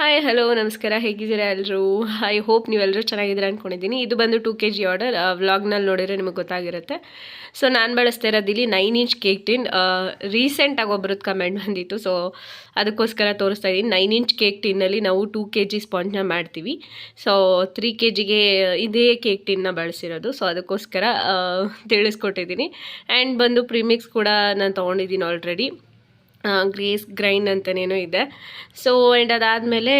Hi hello ನಮಸ್ಕಾರ, ಹೇಗಿದ್ದೀರಾ ಎಲ್ಲರೂ ಐ ಹೋಪ್ ನೀವೆಲ್ಲರೂ ಚೆನ್ನಾಗಿದ್ದೀರಾ ಅಂದ್ಕೊಂಡಿದ್ದೀನಿ ಇದು ಬಂದು ಟೂ ಕೆ ಜಿ ಆರ್ಡರ್ ವ್ಲಾಗ್ನಲ್ಲಿ ನೋಡಿದರೆ ನಿಮಗೆ ಗೊತ್ತಾಗಿರುತ್ತೆ. ಸೊ ನಾನು ಬಳಸ್ತಾ ಇರೋದು ಇಲ್ಲಿ ನೈನ್ ಇಂಚ್ ಕೇಕ್ ಟಿನ್ ರೀಸೆಂಟಾಗಿ ಒಬ್ಬರದ್ದು ಕಮೆಂಟ್ ಬಂದಿತ್ತು. ಸೊ ಅದಕ್ಕೋಸ್ಕರ ತೋರಿಸ್ತಾ ಇದ್ದೀನಿ. ನೈನ್ ಇಂಚ್ ಕೇಕ್ ಟಿನ್ನಲ್ಲಿ ನಾವು ಟೂ ಕೆ ಜಿ ಸ್ಪಾಂಜ್ನ ಮಾಡ್ತೀವಿ. ಸೊ ತ್ರೀ ಕೆ ಜಿಗೆ ಇದೇ ಕೇಕ್ ಟಿನ್ನ ಬಳಸಿರೋದು. ಸೊ ಅದಕ್ಕೋಸ್ಕರ ತಿಳಿಸ್ಕೊಟ್ಟಿದ್ದೀನಿ. ಆ್ಯಂಡ್ ಬಂದು ಪ್ರಿಮಿಕ್ಸ್ ಕೂಡ ನಾನು ತೊಗೊಂಡಿದ್ದೀನಿ ಆಲ್ರೆಡಿ ಗ್ರೇಸ್ ಗ್ರೈಂಡ್ ಅಂತನೇನೋ ಇದೆ. ಸೊ ಆ್ಯಂಡ್ ಅದಾದಮೇಲೆ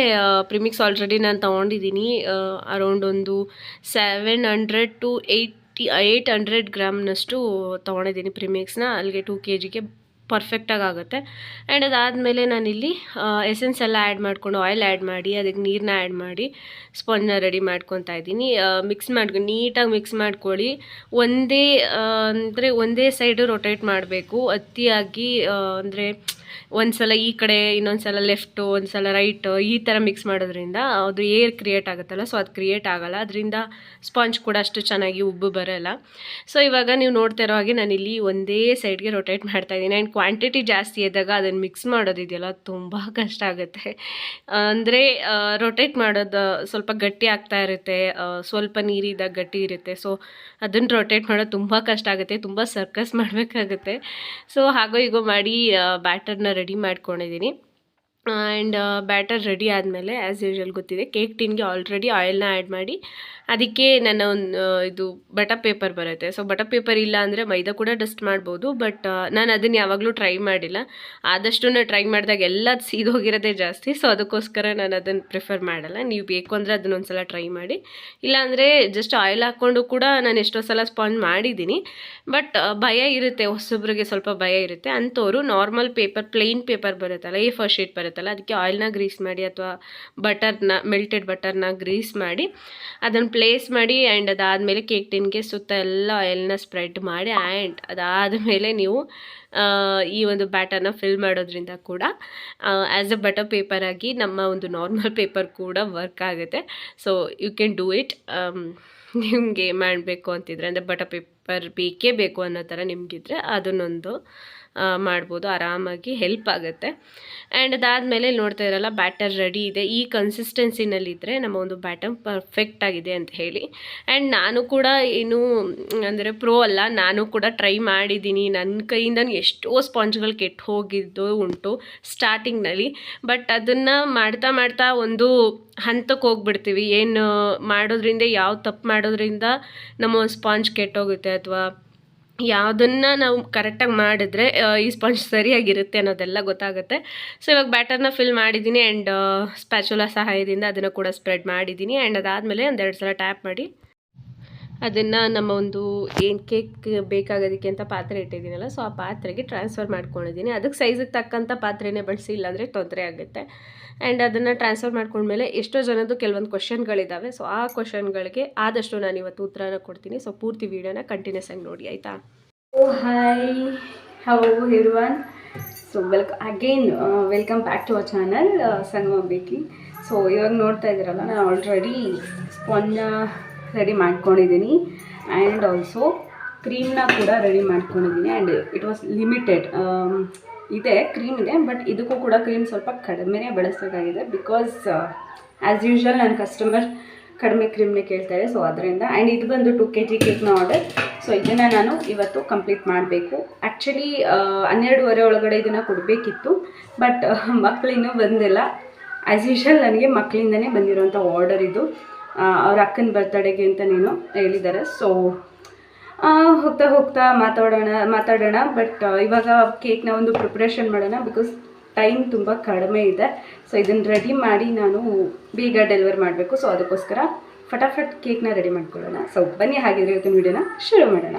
ಪ್ರಿಮಿಕ್ಸ್ ಆಲ್ರೆಡಿ ನಾನು ತೊಗೊಂಡಿದ್ದೀನಿ ಅರೌಂಡ್ ಒಂದು seven hundred to eighty eight hundred ಗ್ರಾಮ್ನಷ್ಟು ತೊಗೊಂಡಿದ್ದೀನಿ ಪ್ರಿಮಿಕ್ಸ್ನ ಅಲ್ಲಿಗೆ ಟೂ ಕೆ ಜಿಗೆ ಪರ್ಫೆಕ್ಟಾಗಿ ಆಗುತ್ತೆ. ಆ್ಯಂಡ್ ಅದಾದಮೇಲೆ ನಾನಿಲ್ಲಿ ಎಸೆನ್ಸ್ ಎಲ್ಲ ಆ್ಯಡ್ ಮಾಡಿಕೊಂಡು ಆಯಿಲ್ ಆ್ಯಡ್ ಮಾಡಿ, ಅದಕ್ಕೆ ನೀರನ್ನ ಆ್ಯಡ್ ಮಾಡಿ ಸ್ಪಂಜನ್ನ ರೆಡಿ ಮಾಡ್ಕೊತಾ ಇದ್ದೀನಿ. ಮಿಕ್ಸ್ ಮಾಡ್ಕೊಂಡು ನೀಟಾಗಿ ಮಿಕ್ಸ್ ಮಾಡ್ಕೊಳ್ಳಿ. ಒಂದೇ ಅಂದರೆ ಒಂದೇ ಸೈಡು ರೊಟೇಟ್ ಮಾಡಬೇಕು. ಅತಿಯಾಗಿ ಅಂದರೆ ಒಂದು ಸಲ ಈ ಕಡೆ ಇನ್ನೊಂದು ಸಲ ಲೆಫ್ಟು ಒಂದು ಸಲ ರೈಟು ಈ ಥರ ಮಿಕ್ಸ್ ಮಾಡೋದ್ರಿಂದ ಅದು ಏರ್ ಕ್ರಿಯೇಟ್ ಆಗುತ್ತಲ್ಲ ಸೊ ಅದು ಕ್ರಿಯೇಟ್ ಆಗಲ್ಲ. ಅದರಿಂದ ಸ್ಪಾಂಜ್ ಕೂಡ ಅಷ್ಟು ಚೆನ್ನಾಗಿ ಉಬ್ಬು ಬರೋಲ್ಲ. ಸೊ ಇವಾಗ ನೀವು ನೋಡ್ತಾ ಇರೋ ಹಾಗೆ ನಾನಿಲ್ಲಿ ಒಂದೇ ಸೈಡ್ಗೆ ರೊಟೇಟ್ ಮಾಡ್ತಾ ಇದ್ದೀನಿ. ಆ್ಯಂಡ್ ಕ್ವಾಂಟಿಟಿ ಜಾಸ್ತಿ ಇದ್ದಾಗ ಅದನ್ನು ಮಿಕ್ಸ್ ಮಾಡೋದಿದೆಯಲ್ಲ ತುಂಬ ಕಷ್ಟ ಆಗುತ್ತೆ. ಅಂದರೆ ರೊಟೇಟ್ ಮಾಡೋದು ಸ್ವಲ್ಪ ಗಟ್ಟಿ ಆಗ್ತಾ ಇರುತ್ತೆ ಸ್ವಲ್ಪ ನೀರಿದ್ದಾಗ ಗಟ್ಟಿ ಇರುತ್ತೆ. ಸೊ ಅದನ್ನು ರೊಟೇಟ್ ಮಾಡೋದು ತುಂಬ ಕಷ್ಟ ಆಗುತ್ತೆ, ತುಂಬ ಸರ್ಕಸ್ ಮಾಡಬೇಕಾಗುತ್ತೆ. ಸೊ ಹಾಗೋ ಹೀಗೋ ಮಾಡಿ ಬ್ಯಾಟರ್ನ ರೆಡಿ ಮಾಡ್ಕೊಂಡಿದ್ದೀನಿ ಆ್ಯಂಡ್ ಬ್ಯಾಟರ್ ರೆಡಿ ಆದಮೇಲೆ ಆ್ಯಸ್ ಯೂಶ್ವಲ್ ಗೊತ್ತಿದೆ ಕೇಕ್ ಟಿನ್ಗೆ ಆಲ್ರೆಡಿ ಆಯಿಲ್ನ ಆ್ಯಡ್ ಮಾಡಿ ಅದಕ್ಕೆ ನನ್ನ ಒಂದು ಇದು ಬಟರ್ ಪೇಪರ್ ಬರುತ್ತೆ. ಸೊ ಬಟರ್ ಪೇಪರ್ ಇಲ್ಲ ಅಂದರೆ ಮೈದಾ ಕೂಡ ಡಸ್ಟ್ ಮಾಡ್ಬೋದು ಬಟ್ ನಾನು ಅದನ್ನು ಯಾವಾಗಲೂ ಟ್ರೈ ಮಾಡಿಲ್ಲ. ಆದಷ್ಟು ನಾನು ಟ್ರೈ ಮಾಡಿದಾಗ ಎಲ್ಲ ಸೀದೋಗಿರೋದೇ ಜಾಸ್ತಿ. ಸೊ ಅದಕ್ಕೋಸ್ಕರ ನಾನು ಅದನ್ನು ಪ್ರಿಫರ್ ಮಾಡಲ್ಲ. ನೀವು ಬೇಕು ಅಂದರೆ ಅದನ್ನ ಒಂದ್ಸಲ ಟ್ರೈ ಮಾಡಿ. ಇಲ್ಲಾಂದರೆ ಜಸ್ಟ್ ಆಯಿಲ್ ಹಾಕ್ಕೊಂಡು ಕೂಡ ನಾನು ಎಷ್ಟೋ ಸಲ ಸ್ಪಾಂಜ್ ಮಾಡಿದ್ದೀನಿ. ಬಟ್ ಭಯ ಇರುತ್ತೆ. ಹೊಸೊಬ್ರಿಗೆ ಸ್ವಲ್ಪ ಭಯ ಇರುತ್ತೆ. ಅಂಥವ್ರು ನಾರ್ಮಲ್ ಪೇಪರ್ ಪ್ಲೇನ್ ಪೇಪರ್ ಬರುತ್ತಲ್ಲ ಎ ಫಸ್ಟ್ ಶೀಟ್ ಬರುತ್ತಲ್ಲ, ಅದಕ್ಕೆ ಆಯಿಲ್ನ ಗ್ರೀಸ್ ಮಾಡಿ ಅಥವಾ ಬಟರ್ನ ಮೆಲ್ಟೆಡ್ ಬಟರ್ನ ಗ್ರೀಸ್ ಮಾಡಿ ಅದನ್ನು ಪ್ಲೇಸ್ ಮಾಡಿ ಆ್ಯಂಡ್ ಅದಾದಮೇಲೆ ಕೇಕ್ ಟಿನ್ಗೆ ಸುತ್ತ ಎಲ್ಲ ಆಯಿಲ್ನ ಸ್ಪ್ರೆಡ್ ಮಾಡಿ ಆ್ಯಂಡ್ ಅದಾದಮೇಲೆ ನೀವು ಈ ಒಂದು ಬ್ಯಾಟರ್ನ ಫಿಲ್ ಮಾಡೋದ್ರಿಂದ ಕೂಡ ಆ್ಯಸ್ ಅ ಬಟರ್ ಪೇಪರ್ ಆಗಿ ನಮ್ಮ ಒಂದು ನಾರ್ಮಲ್ ಪೇಪರ್ ಕೂಡ ವರ್ಕ್ ಆಗುತ್ತೆ. So you can do it ನಿಮಗೆ ಮಾಡಬೇಕು ಅಂತಿದ್ರೆ, ಅಂದರೆ ಬಟರ್ ಪೇಪರ್ ಬೇಕೇ ಬೇಕು ಅನ್ನೋ ಥರ ನಿಮಗಿದ್ರೆ ಅದನ್ನೊಂದು ಮಾಡ್ಬೋದು, ಆರಾಮಾಗಿ ಹೆಲ್ಪ್ ಆಗುತ್ತೆ. ಆ್ಯಂಡ್ ಅದಾದಮೇಲೆ ನೋಡ್ತಾ ಇರಲ್ಲ ಬ್ಯಾಟರ್ ರೆಡಿ ಇದೆ. ಈ ಕನ್ಸಿಸ್ಟೆನ್ಸಿನಲ್ಲಿದ್ದರೆ ನಮ್ಮ ಒಂದು ಬ್ಯಾಟರ್ ಪರ್ಫೆಕ್ಟ್ ಆಗಿದೆ ಅಂತ ಹೇಳಿ. ಆ್ಯಂಡ್ ನಾನು ಕೂಡ ಏನು ಅಂದರೆ ಪ್ರೋ ಅಲ್ಲ, ನಾನು ಕೂಡ ಟ್ರೈ ಮಾಡಿದ್ದೀನಿ. ನನ್ನ ಕೈಯಿಂದ ಎಷ್ಟೋ ಸ್ಪಾಂಜ್ಗಳು ಕೆಟ್ಟು ಹೋಗಿದ್ದು ಉಂಟು ಸ್ಟಾರ್ಟಿಂಗ್ನಲ್ಲಿ ಬಟ್ ಅದನ್ನು ಮಾಡ್ತಾ ಮಾಡ್ತಾ ಒಂದು ಹಂತಕ್ಕೆ ಹೋಗ್ಬಿಡ್ತೀವಿ. ಏನು ಮಾಡೋದ್ರಿಂದ, ಯಾವ ತಪ್ಪು ಮಾಡೋದ್ರಿಂದ ನಮ್ಮ ಸ್ಪಾಂಜ್ ಕೆಟ್ಟೋಗುತ್ತೆ ಅಥವಾ ಯಾವುದನ್ನು ನಾವು ಕರೆಕ್ಟಾಗಿ ಮಾಡಿದ್ರೆ ಈ ಸ್ಪಾಂಜ್ ಸರಿಯಾಗಿರುತ್ತೆ ಅನ್ನೋದೆಲ್ಲ ಗೊತ್ತಾಗುತ್ತೆ. ಸೊ ಇವಾಗ ಬ್ಯಾಟರ್ನ ಫಿಲ್ ಮಾಡಿದ್ದೀನಿ ಆ್ಯಂಡ್ ಸ್ಪ್ಯಾಚುಲಾ ಸಹಾಯದಿಂದ ಅದನ್ನು ಕೂಡ ಸ್ಪ್ರೆಡ್ ಮಾಡಿದ್ದೀನಿ ಆ್ಯಂಡ್ ಅದಾದಮೇಲೆ ಒಂದೆರಡು ಸಲ ಟ್ಯಾಪ್ ಮಾಡಿ ಅದನ್ನು ನಮ್ಮ ಒಂದು ಏನು ಕೇಕ್ ಬೇಕಾಗೋದಕ್ಕೆ ಅಂತ ಪಾತ್ರೆ ಇಟ್ಟಿದ್ದೀನಲ್ಲ ಸೊ ಆ ಪಾತ್ರೆಗೆ ಟ್ರಾನ್ಸ್ಫರ್ ಮಾಡ್ಕೊಂಡಿದ್ದೀನಿ. ಅದಕ್ಕೆ ಸೈಜಿಗೆ ತಕ್ಕಂಥ ಪಾತ್ರೆನೇ ಬಳಸಿ, ಇಲ್ಲಾಂದರೆ ತೊಂದರೆ ಆಗುತ್ತೆ. ಆ್ಯಂಡ್ ಅದನ್ನು ಟ್ರಾನ್ಸ್ಫರ್ ಮಾಡ್ಕೊಂಡ್ಮೇಲೆ ಎಷ್ಟೋ ಜನದ್ದು ಕೆಲವೊಂದು ಕ್ವಶನ್ಗಳಿದ್ದಾವೆ ಸೊ ಆ ಕ್ವಶನ್ಗಳಿಗೆ ಆದಷ್ಟು ನಾನು ಇವತ್ತು ಉತ್ತರನ ಕೊಡ್ತೀನಿ. ಸೊ ಪೂರ್ತಿ ವೀಡಿಯೋನ ಕಂಟಿನ್ಯೂಸ್ ಆಗಿ ನೋಡಿ, ಆಯಿತಾ? ಓ hi how everyone? So welcome again welcome back to our channel Sangama baking so ಇವಾಗ ನೋಡ್ತಾ ಇದ್ದೀರಲ್ಲ, ನಾನು ಆಲ್ರೆಡಿ ಸ್ಪಾಂಜ ರೆಡಿ ಮಾಡ್ಕೊಂಡಿದ್ದೀನಿ. ಆ್ಯಂಡ್ ಆಲ್ಸೋ ಕ್ರೀಮ್ನ ಕೂಡ ರೆಡಿ ಮಾಡ್ಕೊಂಡಿದ್ದೀನಿ. ಆ್ಯಂಡ್ ಇಟ್ ವಾಸ್ ಲಿಮಿಟೆಡ್ ಇದೆ ಕ್ರೀಮ್ ಇದೆ ಬಟ್ ಇದಕ್ಕೂ ಕೂಡ ಕ್ರೀಮ್ ಸ್ವಲ್ಪ ಕಡಿಮೆನೇ ಬಳಸಬೇಕಾಗಿದೆ. ಬಿಕಾಸ್ ಆ್ಯಸ್ ಯೂಶ್ವಲ್ ನನ್ನ ಕಸ್ಟಮರ್ ಕಡಿಮೆ ಕ್ರೀಮ್ನೇ ಕೇಳ್ತಾರೆ. ಸೊ ಅದರಿಂದ ಆ್ಯಂಡ್ ಇದು ಬಂದು ಟು ಕೆ ಜಿ ಕೇಕ್ನ ಆರ್ಡರ್ ಸೊ ಇದನ್ನು ನಾನು ಇವತ್ತು ಕಂಪ್ಲೀಟ್ ಮಾಡಬೇಕು. ಆ್ಯಕ್ಚುಲಿ ಹನ್ನೆರಡುವರೆ ಒಳಗಡೆ ಇದನ್ನು ಕೊಡಬೇಕಿತ್ತು. ಬಟ್ ಮಕ್ಕಳಿನ್ನೂ ಬಂದಿಲ್ಲ. ಆ್ಯಸ್ ಯೂಶ್ವಲ್ ನನಗೆ ಮಕ್ಕಳಿಂದನೇ ಬಂದಿರೋಂಥ ಆರ್ಡರ್ ಇದು. ಅವ್ರ ಅಕ್ಕನ ಬರ್ತಡೆಗೆ ಅಂತ ನೀನು ಹೇಳಿದ್ದಾರೆ ಸೊ ಹೋಗ್ತಾ ಹೋಗ್ತಾ ಮಾತಾಡೋಣ ಮಾತಾಡೋಣ. ಬಟ್ ಇವಾಗ ಕೇಕ್ನ ಒಂದು ಪ್ರಿಪ್ರೇಷನ್ ಮಾಡೋಣ ಬಿಕಾಸ್ ಟೈಮ್ ತುಂಬ ಕಡಿಮೆ ಇದೆ. ಸೊ ಇದನ್ನು ರೆಡಿ ಮಾಡಿ ನಾನು ಬೇಗ ಡೆಲಿವರ್ ಮಾಡಬೇಕು. ಸೊ ಅದಕ್ಕೋಸ್ಕರ ಫಟಾಫಟ್ ಕೇಕ್ನ ರೆಡಿ ಮಾಡ್ಕೊಳ್ಳೋಣ. ಸೊ ಬನ್ನಿ ಹಾಗಿದ್ರೆ ಇವತ್ತಿನ ವಿಡಿಯೋನ ಶುರು ಮಾಡೋಣ.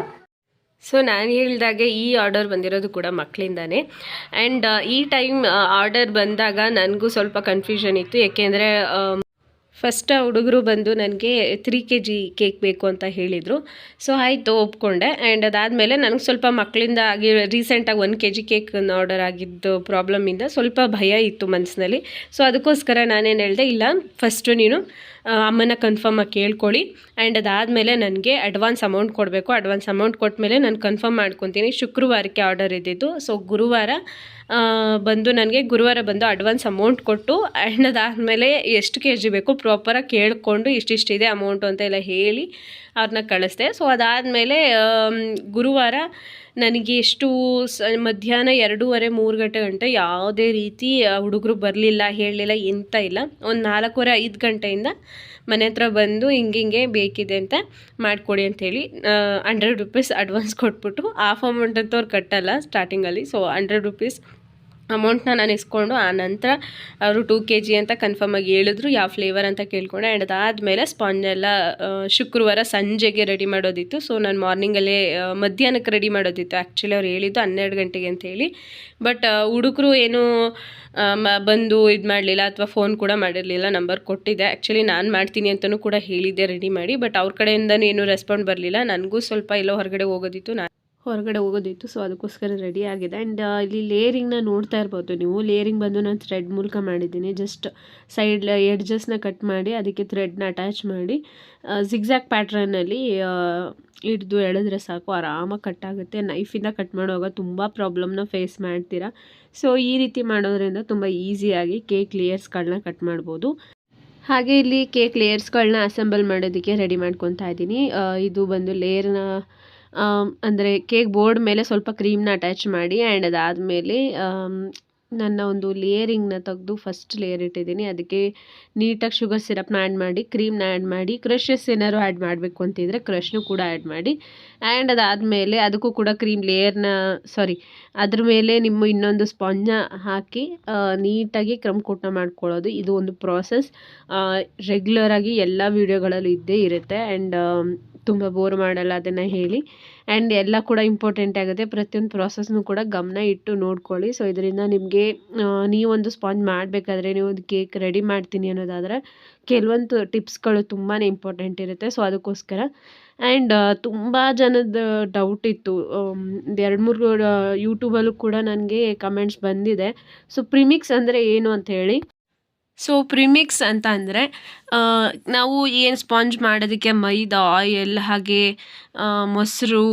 ಸೊ ನಾನು ಹೇಳಿದಾಗೆ ಈ ಆರ್ಡರ್ ಬಂದಿರೋದು ಕೂಡ ಮಕ್ಕಳಿಂದಾನೆ ಆ್ಯಂಡ್ ಈ ಟೈಮ್ ಆರ್ಡರ್ ಬಂದಾಗ ನನಗೂ ಸ್ವಲ್ಪ ಕನ್ಫ್ಯೂಷನ್ ಇತ್ತು. ಏಕೆಂದರೆ ಫಸ್ಟ್ ಹುಡುಗರು ಬಂದು ನನಗೆ ತ್ರೀ ಕೆ ಜಿ ಕೇಕ್ ಬೇಕು ಅಂತ ಹೇಳಿದರು. ಸೊ ಆಯಿತು, ಒಪ್ಕೊಂಡೆ. ಆ್ಯಂಡ್ ಅದಾದಮೇಲೆ ನನಗೆ ಸ್ವಲ್ಪ ಮಕ್ಕಳಿಂದ ಆಗಿ ರೀಸೆಂಟಾಗಿ one K G cake order ಆಗಿದ್ದು ಪ್ರಾಬ್ಲಮಿಂದ ಸ್ವಲ್ಪ ಭಯ ಇತ್ತು ಮನಸ್ಸಿನಲ್ಲಿ ಸೊ ಅದಕ್ಕೋಸ್ಕರ ನಾನೇನು ಹೇಳಿದೆ, ಇಲ್ಲ ಫಸ್ಟು ನೀನು ಅಮ್ಮನ ಕನ್ಫರ್ಮಾಗಿ ಕೇಳ್ಕೊಳ್ಳಿ. ಆ್ಯಂಡ್ ಅದಾದಮೇಲೆ ನನಗೆ ಅಡ್ವಾನ್ಸ್ ಅಮೌಂಟ್ ಕೊಡಬೇಕು. ಅಡ್ವಾನ್ಸ್ ಅಮೌಂಟ್ ಕೊಟ್ಟ ಮೇಲೆ ನಾನು ಕನ್ಫರ್ಮ್ ಮಾಡ್ಕೊತೀನಿ. ಶುಕ್ರವಾರಕ್ಕೆ ಆರ್ಡರ್ ಇದ್ದಿದ್ದು. ಸೊ ಗುರುವಾರ ಬಂದು ನನಗೆ ಗುರುವಾರ ಬಂದು ಅಡ್ವಾನ್ಸ್ ಅಮೌಂಟ್ ಕೊಟ್ಟು ಆ್ಯಂಡ್ ಅದಾದಮೇಲೆ ಎಷ್ಟು ಕೆ ಜಿ ಬೇಕು ಪ್ರಾಪರಾಗಿ ಕೇಳಿಕೊಂಡು ಇಷ್ಟಿಷ್ಟಿದೆ ಅಮೌಂಟು ಅಂತ ಎಲ್ಲ ಹೇಳಿ ಅವ್ರನ್ನ ಕಳಿಸ್ದೆ. ಸೊ ಅದಾದಮೇಲೆ ಗುರುವಾರ ನನಗೆ ಎಷ್ಟು ಸ, ಮಧ್ಯಾಹ್ನ ಎರಡೂವರೆ, ಮೂರು ಗಂಟೆ ಗಂಟೆ ಯಾವುದೇ ರೀತಿ ಹುಡುಗರು ಬರಲಿಲ್ಲ, ಹೇಳಲಿಲ್ಲ ಎಂತ ಇಲ್ಲ. ಒಂದು ನಾಲ್ಕೂವರೆ, ಐದು ಗಂಟೆಯಿಂದ ಮನೆ ಹತ್ರ ಬಂದು ಹಿಂಗಿಂಗೆ ಹಿಂಗೆ ಬೇಕಿದೆ ಅಂತ ಮಾಡಿಕೊಡಿ ಅಂಥೇಳಿ ಹಂಡ್ರೆಡ್ ರುಪೀಸ್ ಅಡ್ವಾನ್ಸ್ ಕೊಟ್ಬಿಟ್ಟು ಹಾಫ್ ಅಮೌಂಟ್ ಅಂತ ಅವ್ರು ಕಟ್ಟಲ್ಲ ಸ್ಟಾರ್ಟಿಂಗಲ್ಲಿ ಸೊ ಹಂಡ್ರೆಡ್ ರುಪೀಸ್ ಅಮೌಂಟ್ನ ನಾನು ಇಸ್ಕೊಂಡು ಆ ನಂತರ ಅವರು ಟೂ ಕೆ ಜಿ ಅಂತ ಕನ್ಫರ್ಮ್ ಆಗಿ ಹೇಳಿದ್ರು, ಯಾವ ಫ್ಲೇವರ್ ಅಂತ ಕೇಳ್ಕೊಂಡೆ ಆ್ಯಂಡ್ ಅದಾದಮೇಲೆ ಸ್ಪಾಂಜ್ ಎಲ್ಲ ಶುಕ್ರವಾರ ಸಂಜೆಗೆ ರೆಡಿ ಮಾಡೋದಿತ್ತು. ಸೊ ನಾನು ಮಾರ್ನಿಂಗಲ್ಲೇ ಮಧ್ಯಾಹ್ನಕ್ಕೆ ರೆಡಿ ಮಾಡೋದಿತ್ತು. ಆ್ಯಕ್ಚುಲಿ ಅವ್ರು ಹೇಳಿದ್ದು ಹನ್ನೆರಡು ಗಂಟೆಗೆ ಅಂತ ಹೇಳಿ. ಬಟ್ ಹುಡುಗರು ಏನು ಬಂದು ಇದು ಮಾಡಲಿಲ್ಲ ಅಥವಾ ಫೋನ್ ಕೂಡ ಮಾಡಿರಲಿಲ್ಲ ನಂಬರ್ ಕೊಟ್ಟಿದ್ದೆ ಆ್ಯಕ್ಚುಲಿ ನಾನು ಮಾಡ್ತೀನಿ ಅಂತಲೂ ಕೂಡ ಹೇಳಿದ್ದೆ ರೆಡಿ ಮಾಡಿ. ಬಟ್ ಅವ್ರ ಕಡೆಯಿಂದನೂ ಏನೂ ರೆಸ್ಪಾಂಡ್ ಬರಲಿಲ್ಲ. ನನಗೂ ಸ್ವಲ್ಪ ಎಲ್ಲೋ ಹೊರಗಡೆ ಹೋಗೋದಿತ್ತು. ನಾನು ಹೊರಗಡೆ ಹೋಗೋದಿತ್ತು ಸೊ ಅದಕ್ಕೋಸ್ಕರ ರೆಡಿ ಆಗಿದೆ. ಆ್ಯಂಡ್ ಇಲ್ಲಿ ಲೇರಿಂಗ್ನ ನೋಡ್ತಾ ಇರ್ಬೋದು ನೀವು. ಲೇಯರಿಂಗ್ ಬಂದು ನಾನು ಥ್ರೆಡ್ ಮೂಲಕ ಮಾಡಿದ್ದೀನಿ. ಜಸ್ಟ್ ಸೈಡ್ ಎಡ್ಜಸ್ನ ಕಟ್ ಮಾಡಿ, ಅದಕ್ಕೆ ಥ್ರೆಡ್ನ ಅಟ್ಯಾಚ್ ಮಾಡಿ ಜಿಗ್ಜ್ಯಾಕ್ ಪ್ಯಾಟ್ರನಲ್ಲಿ ಹಿಡ್ದು ಎಳೆದ್ರೆ ಸಾಕು. ಆರಾಮಾಗಿ ಕಟ್ ಆಗುತ್ತೆ. ನೈಫಿಂದ ಕಟ್ ಮಾಡುವಾಗ ತುಂಬ ಪ್ರಾಬ್ಲಮ್ನ ಫೇಸ್ ಮಾಡ್ತೀರಾ. ಸೊ ಈ ರೀತಿ ಮಾಡೋದ್ರಿಂದ ತುಂಬ ಈಸಿಯಾಗಿ ಕೇಕ್ ಲೇಯರ್ಸ್ಗಳನ್ನ ಕಟ್ ಮಾಡ್ಬೋದು. ಹಾಗೆ ಇಲ್ಲಿ ಕೇಕ್ ಲೇಯರ್ಸ್ಗಳನ್ನ ಅಸೆಂಬಲ್ ಮಾಡೋದಕ್ಕೆ ರೆಡಿ ಮಾಡ್ಕೊತಾ ಇದ್ದೀನಿ. ಇದು ಬಂದು ಲೇಯರ್ನ ಅಂದರೆ ಕೇಕ್ ಬೋರ್ಡ್ ಮೇಲೆ ಸ್ವಲ್ಪ ಕ್ರೀಮ್ನ ಅಟ್ಯಾಚ್ ಮಾಡಿ ಆ್ಯಂಡ್ ಅದಾದಮೇಲೆ ನನ್ನ ಒಂದು ಲೇಯರಿಂಗ್ನ ತೆಗೆದು ಫಸ್ಟ್ ಲೇಯರ್ ಇಟ್ಟಿದ್ದೀನಿ. ಅದಕ್ಕೆ ನೀಟಾಗಿ ಶುಗರ್ ಸಿರಪ್ನ ಆ್ಯಡ್ ಮಾಡಿ, ಕ್ರೀಮ್ನ ಆ್ಯಡ್ ಮಾಡಿ, ಕ್ರಷಸ್ ಏನಾದ್ರು ಆ್ಯಡ್ ಮಾಡಬೇಕು ಅಂತಿದ್ರೆ ಕ್ರಷ್ನು ಕೂಡ ಆ್ಯಡ್ ಮಾಡಿ. ಆ್ಯಂಡ್ ಅದಾದಮೇಲೆ ಅದಕ್ಕೂ ಕೂಡ ಕ್ರೀಮ್ ಲೇಯರ್ನ, ಸಾರಿ, ಅದ್ರ ಮೇಲೆ ನಿಮ್ಮ ಇನ್ನೊಂದು ಸ್ಪಾಂಜ್ನ ಹಾಕಿ ನೀಟಾಗಿ ಕ್ರಮ್ ಕೂಟ ಮಾಡ್ಕೊಳ್ಳೋದು. ಇದು ಒಂದು ಪ್ರಾಸೆಸ್. ರೆಗ್ಯುಲರಾಗಿ ಎಲ್ಲ ವೀಡಿಯೋಗಳಲ್ಲೂ ಇದ್ದೇ ಇರುತ್ತೆ. ಆ್ಯಂಡ್ ತುಂಬ ಬೋರ್ ಮಾಡಲ್ಲ ಅದನ್ನು ಹೇಳಿ. ಆ್ಯಂಡ್ ಎಲ್ಲ ಕೂಡ ಇಂಪಾರ್ಟೆಂಟ್ ಆಗುತ್ತೆ. ಪ್ರತಿಯೊಂದು ಪ್ರಾಸೆಸ್ನು ಕೂಡ ಗಮನ ಇಟ್ಟು ನೋಡ್ಕೊಳ್ಳಿ. ಸೊ ಇದರಿಂದ ನಿಮಗೆ ನೀವೊಂದು ಸ್ಪಾಂಜ್ ಮಾಡಬೇಕಾದ್ರೆ ನೀವು ಒಂದು ಕೇಕ್ ರೆಡಿ ಮಾಡ್ತೀನಿ ಅನ್ನೋದಾದರೆ ಕೆಲವೊಂದು ಟಿಪ್ಸ್ಗಳು ತುಂಬಾ ಇಂಪಾರ್ಟೆಂಟ್ ಇರುತ್ತೆ. ಸೊ ಅದಕ್ಕೋಸ್ಕರ. ಆ್ಯಂಡ್ ತುಂಬ ಜನದ ಡೌಟ್ ಇತ್ತು. ಎರಡು ಮೂರು ಯೂಟ್ಯೂಬಲ್ಲೂ ಕೂಡ ನನಗೆ ಕಮೆಂಟ್ಸ್ ಬಂದಿದೆ. ಸೊ ಪ್ರಿಮಿಕ್ಸ್ ಅಂದರೆ ಏನು ಅಂತ ಹೇಳಿ? ಸೊ ಪ್ರಿಮಿಕ್ಸ್ ಅಂತ ಅಂದರೆ ನಾವು ಏನು ಸ್ಪಾಂಜ್ ಮಾಡೋದಕ್ಕೆ ಮೈದಾ ಆಯಿಲ್ ಹಾಗೆ ಮೊಸರು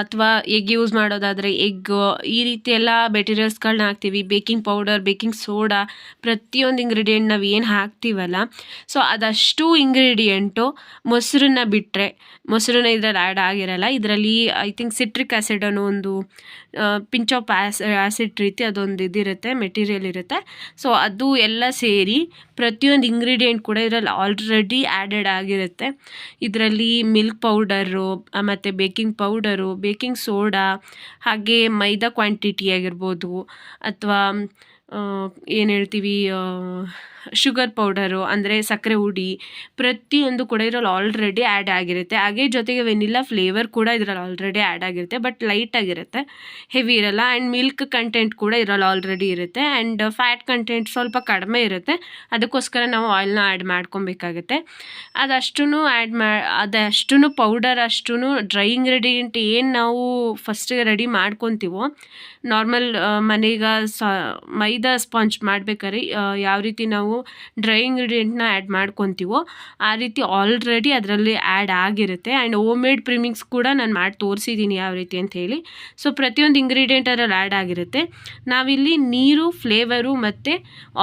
ಅಥವಾ ಎಗ್ ಯೂಸ್ ಮಾಡೋದಾದರೆ ಎಗ್, ಈ ರೀತಿ ಎಲ್ಲ ಮೆಟೀರಿಯಲ್ಸ್ಗಳನ್ನ ಹಾಕ್ತೀವಿ. ಬೇಕಿಂಗ್ ಪೌಡರ್ ಬೇಕಿಂಗ್ ಸೋಡಾ ಪ್ರತಿಯೊಂದು ಇಂಗ್ರೀಡಿಯೆಂಟ್ ನಾವು ಏನು ಹಾಕ್ತೀವಲ್ಲ ಸೊ ಅದಷ್ಟು ಇಂಗ್ರೀಡಿಯೆಂಟು ಮೊಸರನ್ನ ಬಿಟ್ಟರೆ ಮೊಸರನ್ನ ಇದರಲ್ಲಿ ಆ್ಯಡ್ ಆಗಿರಲ್ಲ, ಇದರಲ್ಲಿ ಐ ಥಿಂಕ್ ಸಿಟ್ರಿಕ್ ಆ್ಯಸಿಡ್ ಅನ್ನೋ ಒಂದು ಪಿಂಚ್ ಆಫ್ ಆ್ಯಸ್ ಆ್ಯಸಿಡ್ ರೀತಿ ಅದೊಂದು ಇದಿರುತ್ತೆ ಮೆಟೀರಿಯಲ್ ಇರುತ್ತೆ. ಸೊ ಅದು ಎಲ್ಲ ಸೇರಿ ಪ್ರತಿಯೊಂದು ಇಂಗ್ರೀಡಿಯೆಂಟ್ ಕೂಡ ಇದರಲ್ಲಿ ಆಲ್ರೆಡಿ ಆ್ಯಡೆಡ್ ಆಗಿರುತ್ತೆ. ಇದರಲ್ಲಿ ಮಿಲ್ಕ್ ಪೌಡರು ಮತ್ತು ಬೇಕಿಂಗ್ ಪೌಡರು ಬೇಕಿಂಗ್ ಸೋಡಾ ಹಾಗೆ ಮೈದಾ ಕ್ವಾಂಟಿಟಿ ಆಗಿರ್ಬೋದು. ಅಥವಾ ಏನು ಹೇಳ್ತೀವಿ ಶುಗರ್ ಪೌಡರು, ಅಂದರೆ ಸಕ್ಕರೆ ಹುಡಿ ಪ್ರತಿಯೊಂದು ಕೂಡ ಇದರಲ್ಲಿ ಆಲ್ರೆಡಿ ಆ್ಯಡ್ ಆಗಿರುತ್ತೆ. ಹಾಗೆ ಜೊತೆಗೆ ವೆನಿಲ್ಲಾ ಫ್ಲೇವರ್ ಕೂಡ ಇದರಲ್ಲಿ ಆಲ್ರೆಡಿ ಆ್ಯಡ್ ಆಗಿರುತ್ತೆ ಬಟ್ ಲೈಟ್ ಆಗಿರುತ್ತೆ. ಹೆವಿ ಇರಲ್ಲ ಆ್ಯಂಡ್ ಮಿಲ್ಕ್ ಕಂಟೆಂಟ್ ಕೂಡ ಇದರಲ್ಲಿ ಆಲ್ರೆಡಿ ಇರುತ್ತೆ. ಆ್ಯಂಡ್ ಫ್ಯಾಟ್ ಕಂಟೆಂಟ್ ಸ್ವಲ್ಪ ಕಡಿಮೆ ಇರುತ್ತೆ. ಅದಕ್ಕೋಸ್ಕರ ನಾವು ಆಯಿಲ್ನ ಆ್ಯಡ್ ಮಾಡ್ಕೊಬೇಕಾಗುತ್ತೆ. ಅದಷ್ಟು ಆ್ಯಡ್ ಮಾ ಅದಷ್ಟು ಪೌಡರ್ ಅಷ್ಟು ಡ್ರೈ ಇಂಗ್ರೀಡಿಯೆಂಟ್ ಏನು ನಾವು ಫಸ್ಟಿಗೆ ರೆಡಿ ಮಾಡ್ಕೊತೀವೋ ನಾರ್ಮಲ್ ಮನೆಗೆ ಸ, ಮೈದಾ ಸ್ಪಾಂಜ್ ಮಾಡ್ಬೇಕಾದ್ರೆ ಯಾವ ರೀತಿ ನಾವು ಡ್ರೈ ಇಂಗ್ರೀಡಿಯೆಂಟ್ನ ಆ್ಯಡ್ ಮಾಡ್ಕೊತೀವೋ, ಆ ರೀತಿ ಆಲ್ರೆಡಿ ಅದರಲ್ಲಿ ಆ್ಯಡ್ ಆಗಿರುತ್ತೆ. ಆ್ಯಂಡ್ ಓಮ್ ಮೇಡ್ ಪ್ರಿಮಿಂಗ್ಸ್ ಕೂಡ ನಾನು ಮಾಡಿ ತೋರಿಸಿದ್ದೀನಿ ಯಾವ ರೀತಿ ಅಂತ ಹೇಳಿ. ಸೊ ಪ್ರತಿಯೊಂದು ಇಂಗ್ರೀಡಿಯೆಂಟ್ ಅದರಲ್ಲಿ ಆ್ಯಡ್ ಆಗಿರುತ್ತೆ. ನಾವಿಲ್ಲಿ ನೀರು ಫ್ಲೇವರು ಮತ್ತು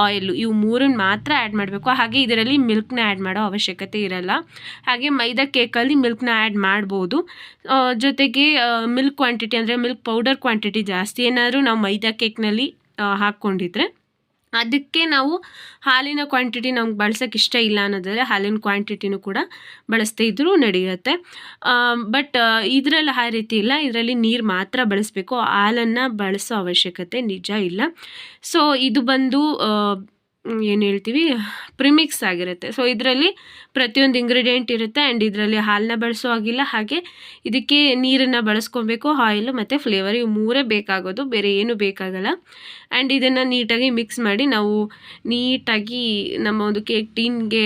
ಆಯಿಲು ಇವು ಮೂರನ್ನು ಮಾತ್ರ ಆ್ಯಡ್ ಮಾಡಬೇಕು. ಹಾಗೆ ಇದರಲ್ಲಿ ಮಿಲ್ಕ್ನ ಆ್ಯಡ್ ಮಾಡೋ ಅವಶ್ಯಕತೆ ಇರಲ್ಲ. ಹಾಗೆ ಮೈದಾ ಕೇಕಲ್ಲಿ ಮಿಲ್ಕ್ನ ಆ್ಯಡ್ ಮಾಡ್ಬೋದು. ಜೊತೆಗೆ ಮಿಲ್ಕ್ ಕ್ವಾಂಟಿಟಿ ಅಂದರೆ ಮಿಲ್ಕ್ ಪೌಡರ್ ಕ್ವಾಂಟಿಟಿ ಜಾಸ್ತಿ. ಏನಾದರೂ ನಾವು ಮೈದಾ ಕೇಕ್ನಲ್ಲಿ ಹಾಕ್ಕೊಂಡಿದ್ರೆ ಅದಕ್ಕೆ ನಾವು ಹಾಲಿನ ಕ್ವಾಂಟಿಟಿ ನಮ್ಗೆ ಬಳಸೋಕೆ ಇಷ್ಟ ಇಲ್ಲ ಅನ್ನೋದಾದರೆ ಹಾಲಿನ ಕ್ವಾಂಟಿಟಿನೂ ಕೂಡ ಬಳಸ್ತಾ ಇದ್ರೂ ನಡೆಯುತ್ತೆ. ಬಟ್ ಇದರಲ್ಲಿ ಆ ರೀತಿ ಇಲ್ಲ. ಇದರಲ್ಲಿ ನೀರು ಮಾತ್ರ ಬಳಸಬೇಕು. ಹಾಲನ್ನು ಬಳಸೋ ಅವಶ್ಯಕತೆ ನಿಜ ಇಲ್ಲ. ಸೊ ಇದು ಬಂದು ಏನು ಹೇಳ್ತೀವಿ? ಪ್ರಿಮಿಕ್ಸ್ ಆಗಿರುತ್ತೆ. ಸೊ ಇದರಲ್ಲಿ ಪ್ರತಿಯೊಂದು ಇಂಗ್ರೀಡಿಯೆಂಟ್ ಇರುತ್ತೆ ಆ್ಯಂಡ್ ಇದರಲ್ಲಿ ಹಾಲನ್ನ ಬಳಸೋ ಹಾಗಿಲ್ಲ. ಹಾಗೆ ಇದಕ್ಕೆ ನೀರನ್ನು ಬಳಸ್ಕೊಬೇಕು ಆಯಿಲು ಮತ್ತು ಫ್ಲೇವರ್ ಇವು ಮೂರೇ ಬೇಕಾಗೋದು, ಬೇರೆ ಏನು ಬೇಕಾಗಲ್ಲ. ಆ್ಯಂಡ್ ಇದನ್ನು ನೀಟಾಗಿ ಮಿಕ್ಸ್ ಮಾಡಿ ನಾವು ನೀಟಾಗಿ ನಮ್ಮ ಒಂದು ಕೇಕ್ ಟೀನ್ಗೆ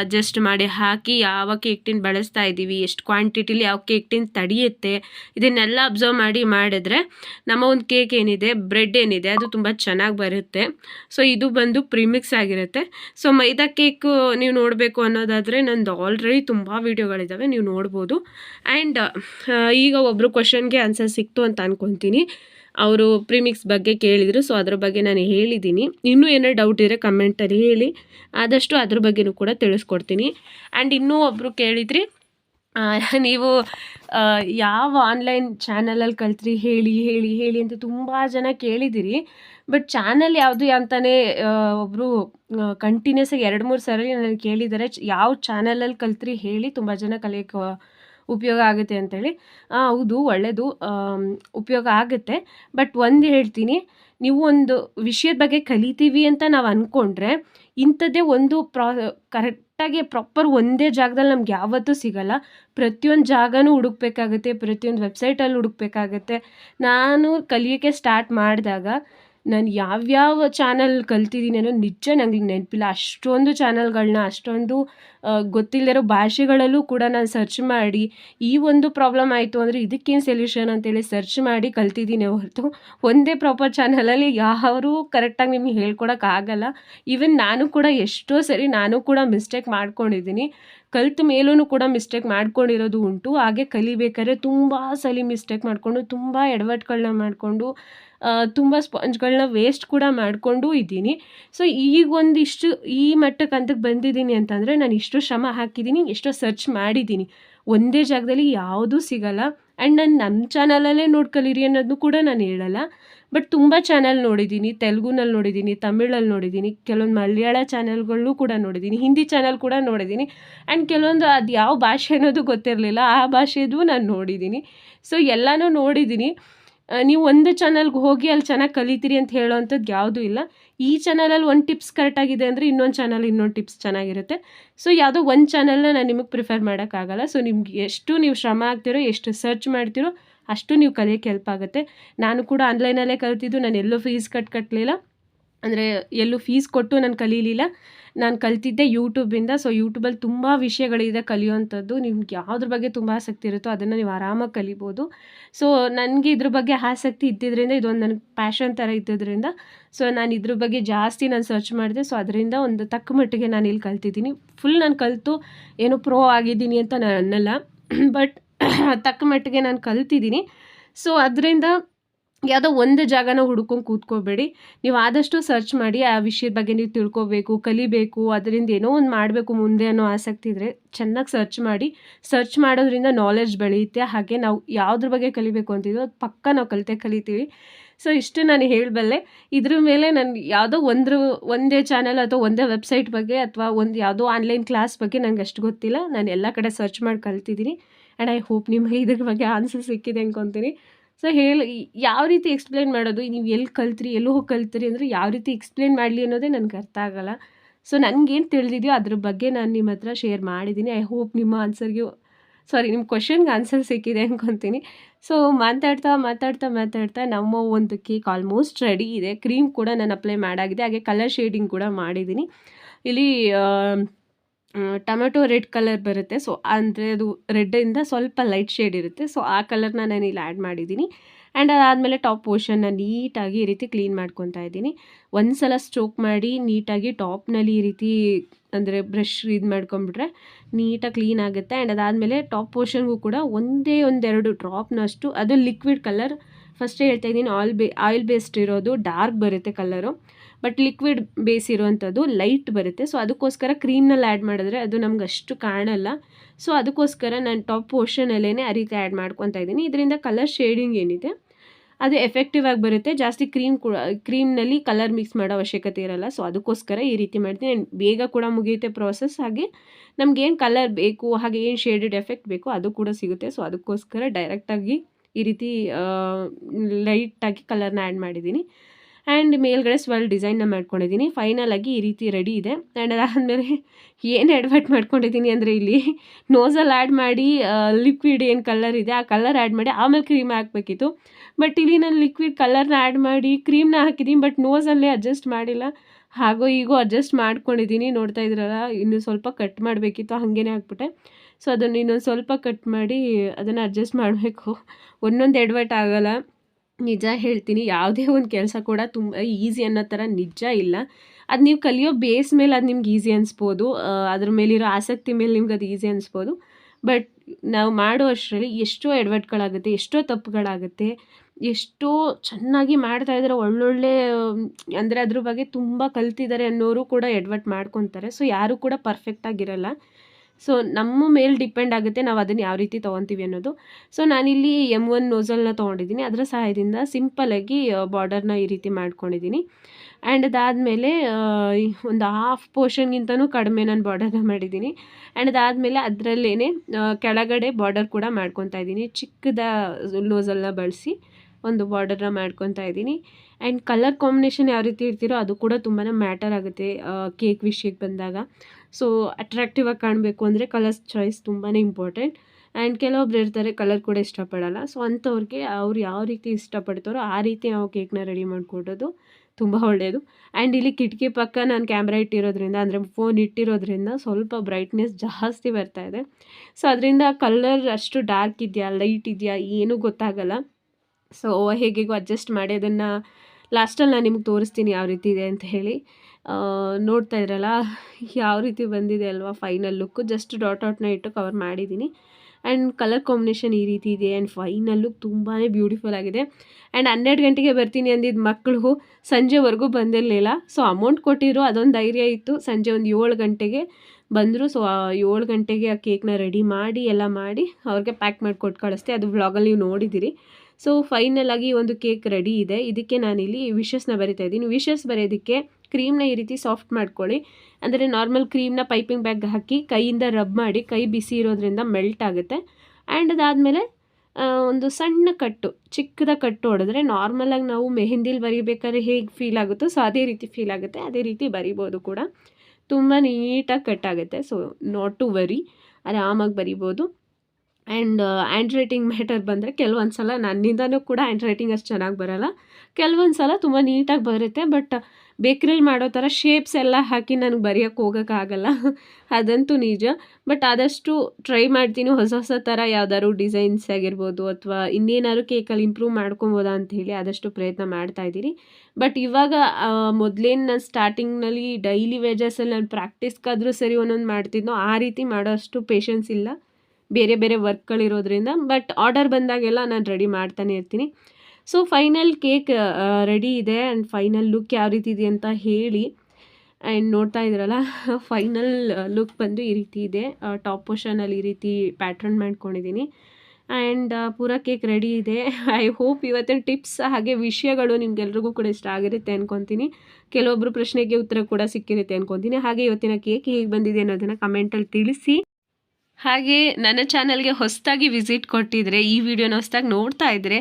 ಅಡ್ಜಸ್ಟ್ ಮಾಡಿ ಹಾಕಿ ಯಾವ ಕೇಕ್ ಟೀನ್ ಬಳಸ್ತಾ ಇದ್ದೀವಿ, ಎಷ್ಟು ಕ್ವಾಂಟಿಟಿಲಿ ಯಾವ ಕೇಕ್ ಟೀನ್ ತಡೆಯುತ್ತೆ, ಇದನ್ನೆಲ್ಲ ಅಬ್ಸರ್ವ್ ಮಾಡಿ ಮಾಡಿದ್ರೆ ನಮ್ಮ ಒಂದು ಕೇಕ್ ಏನಿದೆ ಬ್ರೆಡ್ ಏನಿದೆ, ಅದು ತುಂಬ ಚೆನ್ನಾಗಿ ಬರುತ್ತೆ. ಸೊ ಇದು ಬಂದು ಪ್ರಿಮಿಕ್ಸ್ ಆಗಿರುತ್ತೆ. ಸೊ ಮೈದಾ ಕೇಕ್ ನೀವು ನೋಡಬೇಕು ಅನ್ನೋದಾದರೆ ನಂದು ಆಲ್ರೆಡಿ ತುಂಬ ವೀಡಿಯೋಗಳಿದ್ದಾವೆ ನೀವು ನೋಡ್ಬೋದು. ಆ್ಯಂಡ್ ಈಗ ಒಬ್ಬರು ಕ್ವಶನ್ಗೆ ಆನ್ಸರ್ ಸಿಕ್ತು ಅಂತ ಅನ್ಕೊತೀನಿ. ಅವರು ಪ್ರಿಮಿಕ್ಸ್ ಬಗ್ಗೆ ಕೇಳಿದರು ಸೊ ಅದ್ರ ಬಗ್ಗೆ ನಾನು ಹೇಳಿದ್ದೀನಿ. ಇನ್ನೂ ಏನೋ ಡೌಟ್ ಇದ್ದರೆ ಕಮೆಂಟಲ್ಲಿ ಹೇಳಿ. ಆದಷ್ಟು ಅದ್ರ ಬಗ್ಗೆನೂ ಕೂಡ ತಿಳಿಸ್ಕೊಡ್ತೀನಿ. ಆ್ಯಂಡ್ ಇನ್ನೂ ಒಬ್ಬರು ಕೇಳಿದ್ರಿ ನೀವು ಯಾವ ಆನ್ಲೈನ್ ಚಾನಲಲ್ಲಿ ಕಲ್ತ್ರಿ, ಹೇಳಿ ಹೇಳಿ ಹೇಳಿ ಅಂತ ತುಂಬ ಜನ ಕೇಳಿದ್ದೀರಿ ಬಟ್ ಚಾನಲ್ ಯಾವುದು ಅಂತಲೇ ಒಬ್ಬರು ಕಂಟಿನ್ಯೂಸ್ ಆಗಿ ಎರಡು, ಮೂರು ಸರಿ ನನಗೆ ಕೇಳಿದ್ದಾರೆ ಯಾವ ಚಾನಲಲ್ಲಿ ಕಲ್ತ್ರಿ, ಹೇಳಿ ತುಂಬ ಜನ ಕಲಿಯೋಕ್ಕೆ ಉಪಯೋಗ ಆಗುತ್ತೆ ಅಂತೇಳಿ. ಹೌದು ಒಳ್ಳೆಯದು ಉಪಯೋಗ ಆಗುತ್ತೆ. ಬಟ್ ಒಂದು ಹೇಳ್ತೀನಿ, ನೀವು ಒಂದು ವಿಷಯದ ಬಗ್ಗೆ ಕಲಿತೀವಿ ಅಂತ ನಾವು ಅಂದ್ಕೊಂಡ್ರೆ ಇಂಥದ್ದೇ ಒಂದು ಪ್ರಾ ಕರೆಕ್ಟಾಗಿ ಪ್ರಾಪರ್ ಒಂದೇ ಜಾಗದಲ್ಲಿ ನಮ್ಗೆ ಯಾವತ್ತೂ ಸಿಗಲ್ಲ. ಪ್ರತಿಯೊಂದು ಜಾಗನೂ ಹುಡುಕ್ಬೇಕಾಗುತ್ತೆ, ಪ್ರತಿಯೊಂದು ವೆಬ್ಸೈಟಲ್ಲಿ ಹುಡುಕ್ಬೇಕಾಗತ್ತೆ. ನಾನು ಕಲಿಯೋಕ್ಕೆ ಸ್ಟಾರ್ಟ್ ಮಾಡಿದಾಗ ನಾನು ಯಾವ್ಯಾವ ಚಾನಲ್ ಕಲ್ತಿದ್ದೀನಿ ಅನ್ನೋ ನಿಜ ನನಗೆ ನೆನಪಿಲ್ಲ. ಅಷ್ಟೊಂದು ಚಾನಲ್ಗಳನ್ನ ಅಷ್ಟೊಂದು ಗೊತ್ತಿಲ್ಲದಿರೋ ಭಾಷೆಗಳಲ್ಲೂ ಕೂಡ ನಾನು ಸರ್ಚ್ ಮಾಡಿ, ಈ ಒಂದು ಪ್ರಾಬ್ಲಮ್ ಆಯಿತು ಅಂದರೆ ಇದಕ್ಕೇನು ಸೊಲ್ಯೂಷನ್ ಅಂತೇಳಿ ಸರ್ಚ್ ಮಾಡಿ ಕಲ್ತಿದ್ದೀನಿ ಹೊರತು. ಒಂದೇ ಪ್ರಾಪರ್ ಚಾನಲಲ್ಲಿ ಯಾರೂ ಕರೆಕ್ಟಾಗಿ ನಿಮ್ಗೆ ಹೇಳ್ಕೊಡೋಕ್ಕಾಗಲ್ಲ ಈವನ್ ನಾನು ಕೂಡ ಎಷ್ಟೋ ಸರಿ ನಾನು ಕೂಡ ಮಿಸ್ಟೇಕ್ ಮಾಡ್ಕೊಂಡಿದ್ದೀನಿ ಕಲ್ತ ಮೇಲೂ ಕೂಡ ಮಿಸ್ಟೇಕ್ ಮಾಡ್ಕೊಂಡಿರೋದು ಉಂಟು. ಹಾಗೆ ಕಲಿಬೇಕಾದ್ರೆ ತುಂಬ ಸಲ ಮಿಸ್ಟೇಕ್ ಮಾಡಿಕೊಂಡು, ತುಂಬ ಎಡವಟ್ಗಳನ್ನ ಮಾಡಿಕೊಂಡು ತುಂಬ ಸ್ಪಾಂಜ್ಗಳನ್ನ ವೇಸ್ಟ್ ಕೂಡ ಮಾಡಿಕೊಂಡು ಇದ್ದೀನಿ. ಸೊ ಈಗ ಒಂದಿಷ್ಟು, ಈ ಮಟ್ಟಕ್ಕೆ ಅಂತಕ್ಕೆ ಬಂದಿದ್ದೀನಿ ಅಂತಂದರೆ ನಾನು ಇಷ್ಟು ಶ್ರಮ ಹಾಕಿದ್ದೀನಿ, ಎಷ್ಟೋ ಸರ್ಚ್ ಮಾಡಿದ್ದೀನಿ. ಒಂದೇ ಜಾಗದಲ್ಲಿ ಯಾವುದೂ ಸಿಗಲ್ಲ. ಆ್ಯಂಡ್ ನಾನು ನಮ್ಮ ಚಾನಲಲ್ಲೇ ನೋಡ್ಕೊಳ್ಳಿರಿ ಕಲೀರಿ ಅನ್ನೋದನ್ನು ಕೂಡ ನಾನು ಹೇಳಲ್ಲ. ಬಟ್ ತುಂಬ ಚಾನಲ್ ನೋಡಿದ್ದೀನಿ, ತೆಲುಗುನಲ್ಲಿ ನೋಡಿದ್ದೀನಿ, ತಮಿಳಲ್ಲಿ ನೋಡಿದ್ದೀನಿ, ಕೆಲವೊಂದು ಮಲಯಾಳ ಚಾನಲ್ಗಳನ್ನೂ ಕೂಡ ನೋಡಿದ್ದೀನಿ, ಹಿಂದಿ ಚಾನಲ್ ಕೂಡ ನೋಡಿದ್ದೀನಿ. ಆ್ಯಂಡ್ ಕೆಲವೊಂದು ಅದು ಯಾವ ಭಾಷೆ ಅನ್ನೋದು ಗೊತ್ತಿರಲಿಲ್ಲ, ಆ ಭಾಷೆದು ನಾನು ನೋಡಿದ್ದೀನಿ. ಸೊ ಎಲ್ಲನೂ ನೋಡಿದ್ದೀನಿ. ನೀವು ಒಂದು ಚಾನಲ್ಗೆ ಹೋಗಿ ಅಲ್ಲಿ ಚೆನ್ನಾಗಿ ಕಲಿತೀರಿ ಅಂತ ಹೇಳೋವಂಥದ್ದು ಯಾವುದೂ ಇಲ್ಲ. ಈ ಚಾನಲಲ್ಲಿ ಒಂದು ಟಿಪ್ಸ್ ಕರೆಕ್ಟಾಗಿದೆ ಅಂದರೆ ಇನ್ನೊಂದು ಚಾನಲ್ ಇನ್ನೊಂದು ಟಿಪ್ಸ್ ಚೆನ್ನಾಗಿರುತ್ತೆ. ಸೊ ಯಾವುದೋ ಒಂದು ಚಾನಲ್ನ ನಾನು ನಿಮಗೆ ಪ್ರಿಫರ್ ಮಾಡೋಕ್ಕಾಗಲ್ಲ ಸೊ ನಿಮ್ಗೆ ಎಷ್ಟು ನೀವು ಶ್ರಮ ಆಗ್ತಿರೋ, ಎಷ್ಟು ಸರ್ಚ್ ಮಾಡ್ತಿರೋ, ಅಷ್ಟು ನೀವು ಕಲಿಯೋಕ್ಕೆ ಹೆಲ್ಪ್ ಆಗುತ್ತೆ. ನಾನು ಕೂಡ ಆನ್ಲೈನಲ್ಲೇ ಕಲಿತಿದ್ದು. ನಾನು ಎಲ್ಲೂ ಫೀಸ್ ಕಟ್ ಕಟ್ಟಲಿಲ್ಲ ಅಂದರೆ ಎಲ್ಲೂ ಫೀಸ್ ಕೊಟ್ಟು ನಾನು ಕಲೀಲಿಲ್ಲ. ನಾನು ಕಲ್ತಿದ್ದೆ ಯೂಟ್ಯೂಬಿಂದ ಸೊ ಯೂಟ್ಯೂಬಲ್ಲಿ ತುಂಬ ವಿಷಯಗಳಿದೆ ಕಲಿಯುವಂಥದ್ದು. ನಿಮ್ಗೆ ಯಾವುದ್ರ ಬಗ್ಗೆ ತುಂಬ ಆಸಕ್ತಿ ಇರುತ್ತೋ ಅದನ್ನು ನೀವು ಆರಾಮಾಗಿ ಕಲಿಬೋದು. ಸೊ ನನಗೆ ಇದ್ರ ಬಗ್ಗೆ ಆಸಕ್ತಿ ಇದ್ದಿದ್ದರಿಂದ ಇದೊಂದು ನನಗೆ ಪ್ಯಾಷನ್ ಥರ ಇದ್ದಿದ್ದರಿಂದ ಸೊ ನಾನು ಇದ್ರ ಬಗ್ಗೆ ಜಾಸ್ತಿ ನಾನು ಸರ್ಚ್ ಮಾಡಿದೆ. ಸೊ ಅದರಿಂದ ಒಂದು ತಕ್ಕ ಮಟ್ಟಿಗೆ ನಾನು ಇಲ್ಲಿ ಕಲ್ತಿದ್ದೀನಿ. ಫುಲ್ ನಾನು ಕಲಿತು, ಏನು ಪ್ರೋ ಆಗಿದ್ದೀನಿ ಅಂತ ನಾನು ಅನ್ನಲ್ಲ ಬಟ್ ತಕ್ಕ ಮಟ್ಟಿಗೆ ನಾನು ಕಲ್ತಿದ್ದೀನಿ. ಸೊ ಅದರಿಂದ ಯಾವುದೋ ಒಂದು ಜಾಗನ ಹುಡ್ಕೊಂಡು ಕೂತ್ಕೋಬೇಡಿ. ನೀವು ಆದಷ್ಟು ಸರ್ಚ್ ಮಾಡಿ ಆ ವಿಷಯದ ಬಗ್ಗೆ ನೀವು ತಿಳ್ಕೊಬೇಕು, ಕಲಿಬೇಕು, ಅದರಿಂದ ಏನೋ ಒಂದು ಮಾಡಬೇಕು ಮುಂದೆ ಅನ್ನೋ ಆಸಕ್ತಿ ಇದ್ದರೆ ಚೆನ್ನಾಗಿ ಸರ್ಚ್ ಮಾಡಿ. ಸರ್ಚ್ ಮಾಡೋದ್ರಿಂದ ನಾಲೆಜ್ ಬೆಳೆಯುತ್ತೆ. ಹಾಗೆ ನಾವು ಯಾವುದ್ರ ಬಗ್ಗೆ ಕಲಿಬೇಕು ಅಂತಿದ್ವೋ ಅದು ಪಕ್ಕ ನಾವು ಕಲಿತೆ ಕಲಿತೀವಿ. ಸೊ ಇಷ್ಟು ನಾನು ಹೇಳಬಲ್ಲೆ. ಇದ್ರ ಮೇಲೆ ನಾನು ಯಾವುದೋ ಒಂದ್ರ, ಒಂದೇ ಚಾನಲ್ ಅಥವಾ ಒಂದೇ ವೆಬ್ಸೈಟ್ ಬಗ್ಗೆ ಅಥವಾ ಒಂದು ಯಾವುದೋ ಆನ್ಲೈನ್ ಕ್ಲಾಸ್ ಬಗ್ಗೆ ನನಗೆ ಅಷ್ಟು ಗೊತ್ತಿಲ್ಲ. ನಾನು ಎಲ್ಲ ಕಡೆ ಸರ್ಚ್ ಮಾಡಿ ಕಲ್ತಿದ್ದೀನಿ ಆ್ಯಂಡ್ ಐ ಹೋಪ್ ನಿಮಗೆ ಇದ್ರ ಬಗ್ಗೆ ಆನ್ಸರ್ ಸಿಕ್ಕಿದೆ ಅನ್ಕೊತೀನಿ. ಸೊ ಹೇಳಿ ಯಾವ ರೀತಿ ಎಕ್ಸ್ಪ್ಲೇನ್ ಮಾಡೋದು? ನೀವು ಎಲ್ಲಿ ಕಲ್ತ್ರಿ, ಎಲ್ಲೋ ಹೋಗಿ ಕಲ್ತ್ರಿ ಅಂದರೆ ಯಾವ ರೀತಿ ಎಕ್ಸ್ಪ್ಲೇನ್ ಮಾಡಲಿ ಅನ್ನೋದೇ ನನಗೆ ಅರ್ಥ ಆಗಲ್ಲ. ಸೊ ನನಗೇನು ತಿಳಿದಿದೆಯೋ ಅದ್ರ ಬಗ್ಗೆ ನಾನು ನಿಮ್ಮ ಹತ್ರ ಶೇರ್ ಮಾಡಿದ್ದೀನಿ ಐ ಹೋಪ್ ನಿಮ್ಮ ಆನ್ಸರ್ಗೆ ಸಾರಿ ನಿಮ್ಮ ಕ್ವಶನ್ಗೆ ಆನ್ಸರ್ ಸಿಕ್ಕಿದೆ ಅಂದ್ಕೊತೀನಿ ಸೊ ಮಾತಾಡ್ತಾ ಮಾತಾಡ್ತಾ ಮಾತಾಡ್ತಾ ನಮ್ಮ ಒಂದು ಕೇಕ್ ಆಲ್ಮೋಸ್ಟ್ ರೆಡಿ ಇದೆ. ಕ್ರೀಮ್ ಕೂಡ ನಾನು ಅಪ್ಲೈ ಮಾಡಾಗಿದೆ. ಹಾಗೆ ಕಲರ್ ಶೇಡಿಂಗ್ ಕೂಡ ಮಾಡಿದ್ದೀನಿ ಇಲ್ಲಿ ಟೊಮೆಟೊ ರೆಡ್ ಕಲರ್ ಬರುತ್ತೆ. ಸೊ ಅಂದರೆ ಅದು ರೆಡ್ಡಿಂದ ಸ್ವಲ್ಪ ಲೈಟ್ ಶೇಡ್ ಇರುತ್ತೆ. ಸೊ ಆ ಕಲರ್ನ ನಾನು ಇಲ್ಲಿ ಆ್ಯಡ್ ಮಾಡಿದ್ದೀನಿ ಆ್ಯಂಡ್ ಅದಾದಮೇಲೆ ಟಾಪ್ ಪೋರ್ಷನ್ನ ನೀಟಾಗಿ ಈ ರೀತಿ ಕ್ಲೀನ್ ಮಾಡ್ಕೊತಾ ಇದ್ದೀನಿ. ಒಂದು ಸಲ ಸ್ಟ್ರೋಕ್ ಮಾಡಿ ನೀಟಾಗಿ ಟಾಪ್ನಲ್ಲಿ ಈ ರೀತಿ ಅಂದರೆ ಬ್ರಷ್ ಇದು ಮಾಡ್ಕೊಂಬಿಟ್ರೆ ನೀಟಾಗಿ ಕ್ಲೀನ್ ಆಗುತ್ತೆ. ಆ್ಯಂಡ್ ಅದಾದಮೇಲೆ ಟಾಪ್ ಪೋರ್ಷನ್ಗೂ ಕೂಡ ಒಂದೇ ಒಂದೆರಡು ಡ್ರಾಪ್ನಷ್ಟು ಅದು ಲಿಕ್ವಿಡ್ ಕಲರ್. ಫಸ್ಟೇ ಹೇಳ್ತಾ ಇದ್ದೀನಿ, ಆಯಿಲ್ ಬೇ, ಆಯಿಲ್ ಬೇಸ್ಡ್ ಇರೋದು ಡಾರ್ಕ್ ಬರುತ್ತೆ ಕಲರು. ಬಟ್ ಲಿಕ್ವಿಡ್ ಬೇಸ್ ಇರುವಂಥದ್ದು ಲೈಟ್ ಬರುತ್ತೆ. ಸೊ ಅದಕ್ಕೋಸ್ಕರ ಕ್ರೀಮ್ನಲ್ಲಿ ಆ್ಯಡ್ ಮಾಡಿದ್ರೆ ಅದು ನಮ್ಗೆ ಅಷ್ಟು ಕಾಣಲ್ಲ. ಸೊ ಅದಕ್ಕೋಸ್ಕರ ನಾನು ಟಾಪ್ ಪೋರ್ಷನಲ್ಲೇ ಆ ರೀತಿ ಆ್ಯಡ್ ಮಾಡ್ಕೊತಾ ಇದ್ದೀನಿ. ಇದರಿಂದ ಕಲರ್ ಶೇಡಿಂಗ್ ಏನಿದೆ, ಅದು ಎಫೆಕ್ಟಿವ್ ಆಗಿ ಬರುತ್ತೆ. ಜಾಸ್ತಿ ಕ್ರೀಮ್ ಕೂಡ ಕ್ರೀಮ್ನಲ್ಲಿ ಕಲರ್ ಮಿಕ್ಸ್ ಮಾಡೋ ಅವಶ್ಯಕತೆ ಇರಲ್ಲ. ಸೊ ಅದಕ್ಕೋಸ್ಕರ ಈ ರೀತಿ ಮಾಡ್ತೀನಿ. ಬೇಗ ಕೂಡ ಮುಗಿಯುತ್ತೆ ಪ್ರೋಸೆಸ್ ಹಾಗೆ ನಮ್ಗೇನು ಕಲರ್ ಬೇಕು, ಹಾಗೆ ಏನು ಶೇಡೆಡ್ ಎಫೆಕ್ಟ್ ಬೇಕು, ಅದು ಕೂಡ ಸಿಗುತ್ತೆ. ಸೊ ಅದಕ್ಕೋಸ್ಕರ ಡೈರೆಕ್ಟಾಗಿ ಈ ರೀತಿ ಲೈಟಾಗಿ ಕಲರ್ನ ಆ್ಯಡ್ ಮಾಡಿದ್ದೀನಿ. ಆ್ಯಂಡ್ ಮೇಲ್ಗಡೆ ಸ್ವೆಲ್ ಡಿಸೈನ್ನ ಮಾಡ್ಕೊಂಡಿದ್ದೀನಿ. ಫೈನಲ್ ಆಗಿ ಈ ರೀತಿ ರೆಡಿ ಇದೆ. ಆ್ಯಂಡ್ ಅದಾದಮೇಲೆ ಏನು ಎಡ್ವರ್ಟ್ ಮಾಡ್ಕೊಂಡಿದ್ದೀನಿ ಅಂದರೆ ಇಲ್ಲಿ ನೋಸಲ್ಲಿ ಆ್ಯಡ್ ಮಾಡಿ ಲಿಕ್ವಿಡ್ ಏನು ಕಲರ್ ಇದೆ, ಆ ಕಲರ್ ಆ್ಯಡ್ ಮಾಡಿ, ಆಮೇಲೆ ಕ್ರೀಮ್ ಹಾಕಬೇಕಿತ್ತು. ಬಟ್ ಇಲ್ಲಿ ನಾನು ಲಿಕ್ವಿಡ್ ಕಲರ್ನ ಆ್ಯಡ್ ಮಾಡಿ ಕ್ರೀಮ್ನ ಹಾಕಿದ್ದೀನಿ ಬಟ್ ನೋಸಲ್ಲೇ ಅಡ್ಜಸ್ಟ್ ಮಾಡಿಲ್ಲ. ಹಾಗೋ ಈಗೋ ಅಡ್ಜಸ್ಟ್ ಮಾಡ್ಕೊಂಡಿದ್ದೀನಿ. ನೋಡ್ತಾ ಇದ್ರಲ್ಲ, ಇನ್ನು ಸ್ವಲ್ಪ ಕಟ್ ಮಾಡಬೇಕಿತ್ತು, ಹಾಗೇನೆ ಹಾಕ್ಬಿಟ್ಟೆ ಸೊ ಅದನ್ನು ಇನ್ನೊಂದು ಸ್ವಲ್ಪ ಕಟ್ ಮಾಡಿ, ಅದನ್ನು ಅಡ್ಜಸ್ಟ್ ಮಾಡಬೇಕು. ಒಂದೊಂದು ಎಡ್ವರ್ಟ್ ಆಗೋಲ್ಲ. ನಿಜ ಹೇಳ್ತೀನಿ, ಯಾವುದೇ ಒಂದು ಕೆಲಸ ಕೂಡ ತುಂಬ ಈಸಿ ಅನ್ನೋ ಥರ ನಿಜ ಇಲ್ಲ. ಅದು ನೀವು ಕಲಿಯೋ ಬೇಸ್ ಮೇಲೆ ಅದು ನಿಮ್ಗೆ ಈಸಿ ಅನಿಸ್ಬೋದು. ಅದ್ರ ಮೇಲಿರೋ ಆಸಕ್ತಿ ಮೇಲೆ ನಿಮ್ಗೆ ಅದು ಈಸಿ ಅನಿಸ್ಬೋದು. ಬಟ್ ನಾವು ಮಾಡೋ ಅಷ್ಟರಲ್ಲಿ ಎಷ್ಟೋ ಎಡವಟ್ಗಳಾಗುತ್ತೆ ಎಷ್ಟೋ ತಪ್ಪುಗಳಾಗುತ್ತೆ, ಎಷ್ಟೋ ಚೆನ್ನಾಗಿ ಮಾಡ್ತಾ ಇದ್ದಾರೆ ಒಳ್ಳೊಳ್ಳೆ, ಅಂದರೆ ಅದ್ರ ಬಗ್ಗೆ ತುಂಬ ಕಲ್ತಿದ್ದಾರೆ ಅನ್ನೋರು ಕೂಡ ಎಡ್ವರ್ಟ್ ಮಾಡ್ಕೊತಾರೆ. ಸೊ ಯಾರೂ ಕೂಡ ಪರ್ಫೆಕ್ಟಾಗಿರಲ್ಲ ಸೊ ನಮ್ಮ ಮೇಲೆ ಡಿಪೆಂಡ್ ಆಗುತ್ತೆ ನಾವು ಅದನ್ನು ಯಾವ ರೀತಿ ತೊಗೊತೀವಿ ಅನ್ನೋದು. ಸೊ ನಾನಿಲ್ಲಿ ಎಂ ಒನ್ ನೋಸಲ್ನ ತೊಗೊಂಡಿದ್ದೀನಿ. ಅದರ ಸಹಾಯದಿಂದ ಸಿಂಪಲಾಗಿ ಬಾರ್ಡರ್ನ ಈ ರೀತಿ ಮಾಡ್ಕೊಂಡಿದ್ದೀನಿ. ಆ್ಯಂಡ್ ಅದಾದಮೇಲೆ ಒಂದು ಹಾಫ್ ಪೋರ್ಷನ್ಗಿಂತನೂ ಕಡಿಮೆ ನಾನು ಬಾರ್ಡರ್ನ ಮಾಡಿದ್ದೀನಿ. ಆ್ಯಂಡ್ ಅದಾದಮೇಲೆ ಅದರಲ್ಲೇ ಕೆಳಗಡೆ ಬಾರ್ಡರ್ ಕೂಡ ಮಾಡ್ಕೊತಾ ಇದ್ದೀನಿ. ಚಿಕ್ಕದ ನೋಸಲ್ನ ಬಳಸಿ ಒಂದು ಬಾರ್ಡರ್ನ ಮಾಡ್ಕೊತಾ ಇದ್ದೀನಿ. ಆ್ಯಂಡ್ ಕಲರ್ ಕಾಂಬಿನೇಷನ್ ಯಾವ ರೀತಿ ಇರ್ತೀರೋ ಅದು ಕೂಡ ತುಂಬಾ ಮ್ಯಾಟರ್ ಆಗುತ್ತೆ ಕೇಕ್ ವಿಷಯಕ್ಕೆ ಬಂದಾಗ. ಸೊ ಅಟ್ರಾಕ್ಟಿವ್ ಆಗಿ ಕಾಣಬೇಕು ಅಂದರೆ ಕಲರ್ಸ್ ಚಾಯ್ಸ್ ತುಂಬಾ ಇಂಪಾರ್ಟೆಂಟ್ ಆ್ಯಂಡ್ ಕೆಲವೊಬ್ರು ಇರ್ತಾರೆ ಕಲರ್ ಕೂಡ ಇಷ್ಟಪಡಲ್ಲ. ಸೊ ಅಂಥವ್ರಿಗೆ ಅವ್ರು ಯಾವ ರೀತಿ ಇಷ್ಟಪಡ್ತಾರೋ ಆ ರೀತಿ ನಾವು ಕೇಕ್ನ ರೆಡಿ ಮಾಡಿಕೊಡೋದು ತುಂಬ ಒಳ್ಳೆಯದು ಆ್ಯಂಡ್ ಇಲ್ಲಿ ಕಿಟಕಿ ಪಕ್ಕ ನಾನು ಕ್ಯಾಮ್ರಾ ಇಟ್ಟಿರೋದ್ರಿಂದ ಅಂದರೆ ಫೋನ್ ಇಟ್ಟಿರೋದ್ರಿಂದ ಸ್ವಲ್ಪ ಬ್ರೈಟ್ನೆಸ್ ಜಾಸ್ತಿ ಬರ್ತಾ ಇದೆ. ಸೊ ಅದರಿಂದ ಕಲರ್ ಅಷ್ಟು ಡಾರ್ಕ್ ಇದೆಯಾ ಲೈಟ್ ಇದೆಯಾ ಏನೂ ಗೊತ್ತಾಗಲ್ಲ. ಸೊ ಹೇಗೆಗೋ ಅಡ್ಜಸ್ಟ್ ಮಾಡಿ ಅದನ್ನು ಲಾಸ್ಟಲ್ಲಿ ನಾನು ನಿಮ್ಗೆ ತೋರಿಸ್ತೀನಿ ಯಾವ ರೀತಿ ಇದೆ ಅಂತ ಹೇಳಿ. ನೋಡ್ತಾ ಇದ್ರಲ್ಲ, ಯಾವ ರೀತಿ ಬಂದಿದೆ ಅಲ್ವಾ ಫೈನಲ್ ಲುಕ್ಕು ಜಸ್ಟ್ ಡಾಟ್ ಔಟ್ನ ಇಟ್ಟು ಕವರ್ ಮಾಡಿದ್ದೀನಿ. ಆ್ಯಂಡ್ ಕಲರ್ ಕಾಂಬಿನೇಷನ್ ಈ ರೀತಿ ಇದೆ. ಆ್ಯಂಡ್ ಫೈನಲ್ ಲುಕ್ ತುಂಬಾ ಬ್ಯೂಟಿಫುಲ್ ಆಗಿದೆ. ಆ್ಯಂಡ್ ಹನ್ನೆರಡು ಗಂಟೆಗೆ ಬರ್ತೀನಿ ಅಂದಿದ್ದ ಮಕ್ಕಳು ಸಂಜೆವರೆಗೂ ಬಂದಿರಲಿಲ್ಲ. ಸೊ ಅಮೌಂಟ್ ಕೊಟ್ಟಿದ್ರು, ಅದೊಂದು ಧೈರ್ಯ ಇತ್ತು. ಸಂಜೆ ಒಂದು ಏಳು ಗಂಟೆಗೆ ಬಂದರು. ಸೊ ಏಳು ಗಂಟೆಗೆ ಆ ಕೇಕ್ನ ರೆಡಿ ಮಾಡಿ, ಎಲ್ಲ ಮಾಡಿ ಅವ್ರಿಗೆ ಪ್ಯಾಕ್ ಮಾಡಿ ಕೊಟ್ಟು ಕಳಿಸ್ತೀವಿ ಅದು ವ್ಲಾಗಲ್ಲಿ ನೀವು ನೋಡಿದ್ದೀರಿ ಸೊ ಫೈನಲ್ ಆಗಿ ಒಂದು ಕೇಕ್ ರೆಡಿ ಇದೆ. ಇದಕ್ಕೆ ನಾನಿಲ್ಲಿ ವಿಶಸ್ನ ಬರಿತಾ ಇದ್ದೀನಿ. ವಿಶಸ್ ಬರೆಯೋದಕ್ಕೆ ಕ್ರೀಮ್ನ ಈ ರೀತಿ ಸಾಫ್ಟ್ ಮಾಡ್ಕೊಳ್ಳಿ. ಅಂದರೆ ನಾರ್ಮಲ್ ಕ್ರೀಮ್ನ ಪೈಪಿಂಗ್ ಬ್ಯಾಗ್ ಹಾಕಿ ಕೈಯಿಂದ ರಬ್ ಮಾಡಿ, ಕೈ ಬಿಸಿ ಇರೋದ್ರಿಂದ ಮೆಲ್ಟ್ ಆಗುತ್ತೆ. ಆ್ಯಂಡ್ ಅದಾದಮೇಲೆ ಒಂದು ಸಣ್ಣ ಕಟ್ಟು, ಚಿಕ್ಕದ ಕಟ್ಟು ಹೊಡೆದ್ರೆ ನಾರ್ಮಲಾಗಿ ನಾವು ಮೆಹಂದಿಲಿ ಬರಿಬೇಕಾದ್ರೆ ಹೇಗೆ ಫೀಲ್ ಆಗುತ್ತೋ ಸೊ ಅದೇ ರೀತಿ ಫೀಲ್ ಆಗುತ್ತೆ. ಅದೇ ರೀತಿ ಬರಿಬೋದು ಕೂಡ. ತುಂಬ ನೀಟಾಗಿ ಕಟ್ ಆಗುತ್ತೆ. ಸೊ ನಾಟ್ ಟು ವರಿ ಆರಾಮಾಗಿ ಬರಿಬೋದು. ಆ್ಯಂಡ್ ಹ್ಯಾಂಡ್ ರೈಟಿಂಗ್ ಮ್ಯಾಟರ್ ಬಂದರೆ ಕೆಲವೊಂದು ಸಲ ನನ್ನಿಂದನೂ ಕೂಡ ಹ್ಯಾಂಡ್ ರೈಟಿಂಗ್ ಅಷ್ಟು ಚೆನ್ನಾಗಿ ಬರೋಲ್ಲ. ಕೆಲವೊಂದು ಸಲ ತುಂಬ ನೀಟಾಗಿ ಬರುತ್ತೆ ಬಟ್ ಬೇಕ್ರಿಲಿ ಮಾಡೋ ಥರ ಶೇಪ್ಸ್ ಎಲ್ಲ ಹಾಕಿ ನನಗೆ ಬರೆಯೋಕ್ಕೆ ಹೋಗೋಕ್ಕಾಗಲ್ಲ ಅದಂತೂ ನಿಜ. ಬಟ್ ಆದಷ್ಟು ಟ್ರೈ ಮಾಡ್ತೀನಿ. ಹೊಸ ಹೊಸ ಥರ ಯಾವ್ದಾದ್ರು ಡಿಸೈನ್ಸ್ ಆಗಿರ್ಬೋದು ಅಥವಾ ಇನ್ನೇನಾದ್ರು ಕೇಕಲ್ಲಿ ಇಂಪ್ರೂವ್ ಮಾಡ್ಕೊಬೋದಾ ಅಂಥೇಳಿ ಆದಷ್ಟು ಪ್ರಯತ್ನ ಮಾಡ್ತಾ ಇದ್ದೀನಿ. ಬಟ್ ಇವಾಗ ಮೊದಲೇನು ನಾನು ಸ್ಟಾರ್ಟಿಂಗ್ನಲ್ಲಿ ಡೈಲಿ ವೇಜಸಲ್ಲಿ ನಾನು ಪ್ರಾಕ್ಟೀಸ್ಗಾದರೂ ಸರಿ ಒಂದೊಂದು ಮಾಡ್ತಿದ್ನೋ ಆ ರೀತಿ ಮಾಡೋ ಅಷ್ಟು ಪೇಷನ್ಸ್ ಇಲ್ಲ. ಬೇರೆ ಬೇರೆ ವರ್ಕ್ಗಳಿರೋದ್ರಿಂದ ಬಟ್ ಆರ್ಡರ್ ಬಂದಾಗೆಲ್ಲ ನಾನು ರೆಡಿ ಮಾಡ್ತಾನೆ ಇರ್ತೀನಿ. ಸೊ ಫೈನಲ್ ಕೇಕ್ ರೆಡಿ ಇದೆ ಆ್ಯಂಡ್ ಫೈನಲ್ ಲುಕ್ ಯಾವ ರೀತಿ ಇದೆ ಅಂತ ಹೇಳಿ ಆ್ಯಂಡ್ ನೋಡ್ತಾ ಇದ್ರಲ್ಲ ಫೈನಲ್ ಲುಕ್ ಬಂದು ಈ ರೀತಿ ಇದೆ. ಟಾಪ್ ಪೋರ್ಷನಲ್ಲಿ ಈ ರೀತಿ ಪ್ಯಾಟ್ರನ್ ಮಾಡ್ಕೊಂಡಿದ್ದೀನಿ. ಆ್ಯಂಡ್ ಪೂರ ಕೇಕ್ ರೆಡಿ ಇದೆ. ಐ ಹೋಪ್ ಇವತ್ತಿನ ಟಿಪ್ಸ್ ಹಾಗೆ ವಿಷಯಗಳು ನಿಮ್ಗೆಲ್ರಿಗೂ ಕೂಡ ಇಷ್ಟ ಆಗಿರುತ್ತೆ ಅಂದ್ಕೊತೀನಿ ಕೆಲವೊಬ್ಬರು ಪ್ರಶ್ನೆಗೆ ಉತ್ತರ ಕೂಡ ಸಿಕ್ಕಿರುತ್ತೆ ಅಂದ್ಕೊತೀನಿ ಹಾಗೆ ಇವತ್ತಿನ ಕೇಕ್ ಹೇಗೆ ಬಂದಿದೆ ಅನ್ನೋದನ್ನು ಕಮೆಂಟಲ್ಲಿ ತಿಳಿಸಿ. ಹಾಗೆ ನನ್ನ ಚಾನಲ್ಗೆ ಹೊಸದಾಗಿ ವಿಸಿಟ್ ಕೊಟ್ಟಿದ್ರೆ ಈ ವಿಡಿಯೋನ ಹೊಸದಾಗಿ ನೋಡ್ತಾ ಇದ್ದರೆ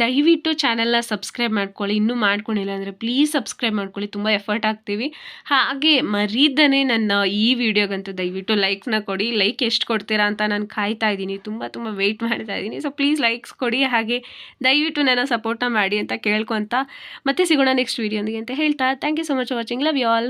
ದಯವಿಟ್ಟು ಚಾನಲ್ನ ಸಬ್ಸ್ಕ್ರೈಬ್ ಮಾಡ್ಕೊಳ್ಳಿ. ಇನ್ನೂ ಮಾಡ್ಕೊಂಡಿಲ್ಲ ಅಂದರೆ ಪ್ಲೀಸ್ ಸಬ್ಸ್ಕ್ರೈಬ್ ಮಾಡ್ಕೊಳ್ಳಿ. ತುಂಬ ಎಫರ್ಟ್ ಆಗ್ತೀವಿ ಹಾಗೆ ಮರೀದನೇ ನನ್ನ ಈ ವಿಡಿಯೋಗಂತೂ ದಯವಿಟ್ಟು ಲೈಕ್ನ ಕೊಡಿ. ಲೈಕ್ ಎಷ್ಟು ಕೊಡ್ತೀರಾ ಅಂತ ನಾನು ಕಾಯ್ತಾ ಇದ್ದೀನಿ. ತುಂಬ ತುಂಬ ವೆಯ್ಟ್ ಮಾಡ್ತಾ ಇದ್ದೀನಿ. ಸೊ ಪ್ಲೀಸ್ ಲೈಕ್ಸ್ ಕೊಡಿ. ಹಾಗೆ ದಯವಿಟ್ಟು ನನ್ನ ಸಪೋರ್ಟ್ನ ಮಾಡಿ ಅಂತ ಕೇಳ್ಕೊಂತ ಮತ್ತೆ ಸಿಗೋಣ ನೆಕ್ಸ್ಟ್ ವೀಡಿಯೋನಿಗೆ ಅಂತ ಹೇಳ್ತಾ. Thank you so much watching love you all